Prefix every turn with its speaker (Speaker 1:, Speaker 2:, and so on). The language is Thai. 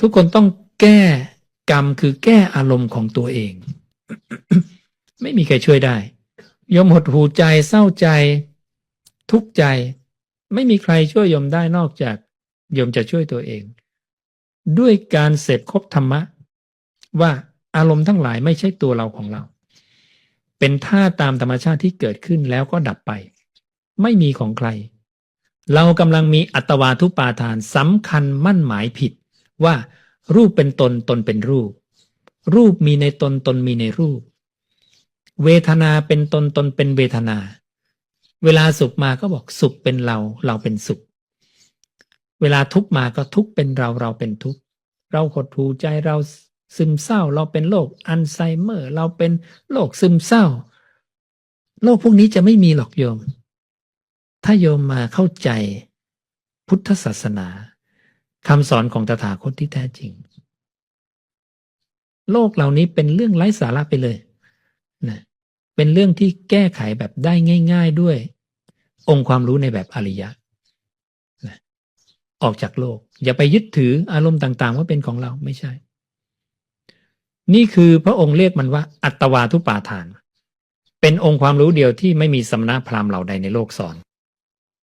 Speaker 1: ทุกคนต้องแก้กรรมคือแก้อารมณ์ของตัวเอง ไม่มีใครช่วยได้ยมหดหูใจเศร้าใจ ทุกข์ใจ ไม่มีใครช่วยยมได้นอกจากยมจะช่วยตัวเอง ด้วยการเสพครบธรรมะ ว่าอารมณ์ทั้งหลายไม่ใช่ตัวเราของเรา เป็นท่าตามธรรมชาติที่เกิดขึ้นแล้วก็ดับไป ไม่มีของใคร เรากำลังมีอัตวาทุปาทานสำคัญมั่นหมายผิด ว่ารูปเป็นตนตนเป็นรูป รูปมีในตนตนมีในรูป เวทนาเป็นตนตนเป็นเวทนา เวลาสุขมาก็บอกสุขเป็นเราเราเป็นสุข เวลาทุกมาก็ทุกเป็นเราเราเป็นทุก เราหดหูใจเราซึมเศร้า เราเป็นโรคอัลไซเมอร์ เราเป็นโรคซึมเศร้าโรคพวกนี้จะไม่มีหรอกโยม ถ้าโยมมาเข้าใจพุทธศาสนา คำสอนของตถาคตที่แท้จริง โลกเหล่านี้เป็นเรื่องไร้สาระไปเลยนะเป็นเรื่องที่แก้ไขแบบได้ง่าย ๆด้วย องค์ความรู้ในแบบอริยะนะออกจากโลก อย่าไปยึดถืออารมณ์ต่าง ๆ ว่าเป็นของเราไม่ใช่ นี่คือพระองค์เรียกมันว่า อัตวาทุปาทาน เป็นองค์ความรู้เดียวที่ไม่มีสำนักพราหมณ์เหล่าใดในโลกสอน